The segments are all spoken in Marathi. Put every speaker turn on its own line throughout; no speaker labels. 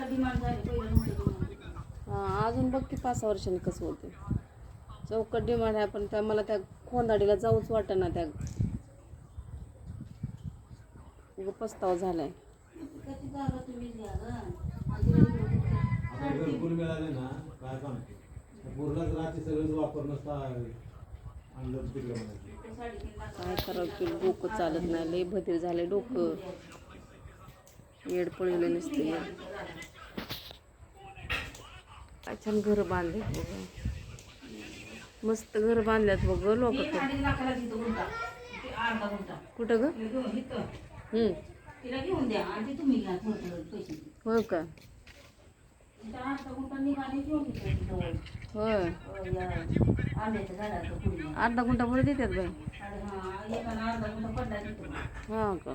आता डिमांड झाली पहिलं नव्हतं डिमांड.
हा अजून बघ की पाच सहा वर्षांनी कसं होते चौकट डिमांड आहे पण त्या मला त्या खोंदाडीला जाऊच वाटत ना त्या. उगा पस्तावा झालाय.
कधी जागा तुम्ही घ्या गं. आणि तिला इकडे
आता घरकुल मिळाले ना काय सांगते पूर्णच रात्री सगळंच वापर नसता आणलं तिकडे म्हणायचं.
साडेतीन लाख
काय करावं की डोकं चालत नाही लय भतीर झाले डोकं. येड पळले नसते छान घर बांधले. मस्त घर बांधले बघ लोक कुठं ग? हम्म. हो का? होय. अर्धा घुंटा पुढे देतात बाई
हाँ
का?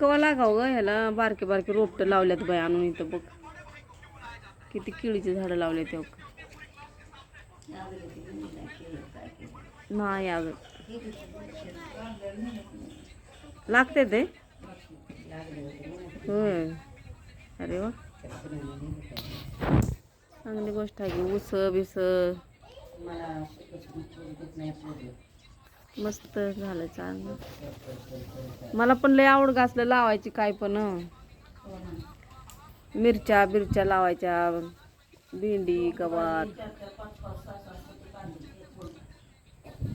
कवा लागाव ग ह्याला? बारके बारके रोपट लावल्यात बाई आणून इथं बघ. किती केळीची झाडं लावले ते
ना ते
नाही अगं लागते ते? होय. अरे वा. चांगली गोष्ट आहे की उस बिस. मस्त झालं चांगलं. मला पण लय आवड घासलं लावायची काय पण मिरच्या बिरच्या लावायच्या भेंडी गवार.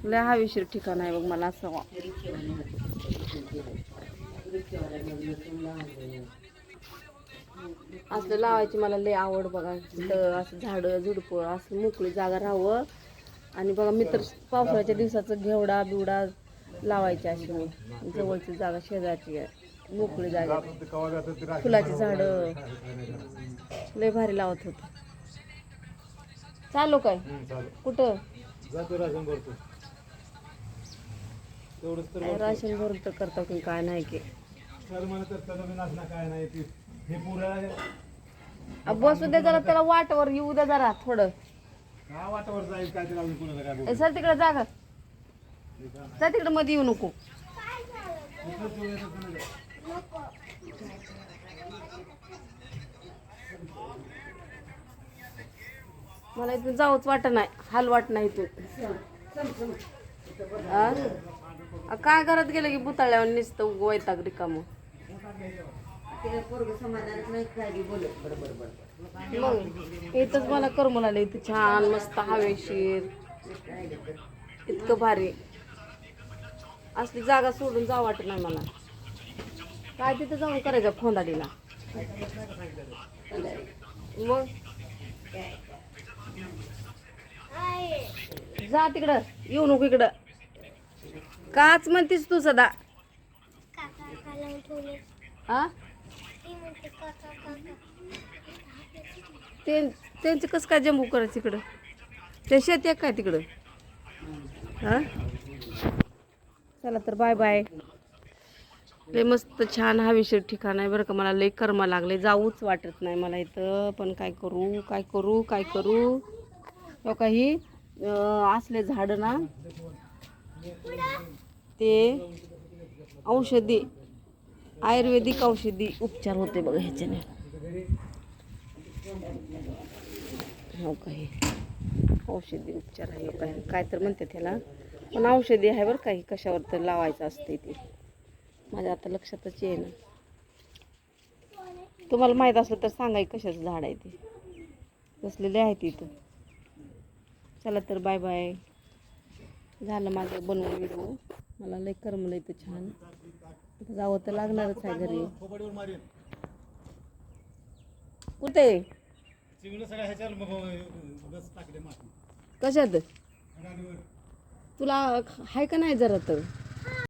लय हवेशीर ठिकाण आहे बघ मला असं असं लावायची मला लय आवड बघा. असं झाडं झुडपं असं मोकळी जागा राहावं. आणि बघा मी तर पावसाळ्याच्या दिवसाचं घेवडा बिवडा लावायची अशी जवळची जागा शेजारची आहे. मोकळी जागा. फुलाची झाडं. लय भारी लावत होत. चालू काय? कुठं?
राशन
भरून तर करता की. काय नाही की बसू दे जरा त्याला वाटवर येऊ दे जरा थोडं. सर तिकडे जागा सर तिकडे मध्ये येऊ नको. मला इथून जाऊच वाटत नाही. हाल वाट नाही इथून. काय करत गेलं की बुताळ्यावर नुसतं वैताग रिकामं. मग इथंच मला कर आलं इथं छान मस्त हवेशीर. इतकं भारी. असली जागा सोडून जावं वाटत नाही मला. काय तिथं जाऊन करायचं फोंडाडीला मग? जा तिकडं येऊ नको इकडं. काच म्हणतीस तू सदा. हा? ते त्यांचं कसं काय जम्बू करायचं तिकडं ते शेत आहे काय तिकडं? हा? चला तर बाय बाय लय मस्त छान हवेशीर ठिकाण आहे बरं का. मला लय कर्मा लागले. जाऊच वाटत नाही मला इथं. पण काय करू? काय करू? काय करू? हो काही असले झाडं ना. ते औषधी आयुर्वेदिक औषधी उपचार होते बघा ह्याच्याने. हो काही औषधी उपचार आहे. काही काय तर म्हणते त्याला. पण औषधी आहे बरं काही कशावर तर लावायचं असते ते. माझ्या आता लक्षातच येईना. तुम्हाला माहीत असलं तर सांगा कशाचं झाड आहे ते? बसलेले आहे ते इथं. चला तर बाय बाय झालं माझं बनवून व्हिडिओ मला लय करमलं इथं छान. जावं तर लागणारच आहे घरी. कुठे? कशात? तुला हाय का नाही जरा तर?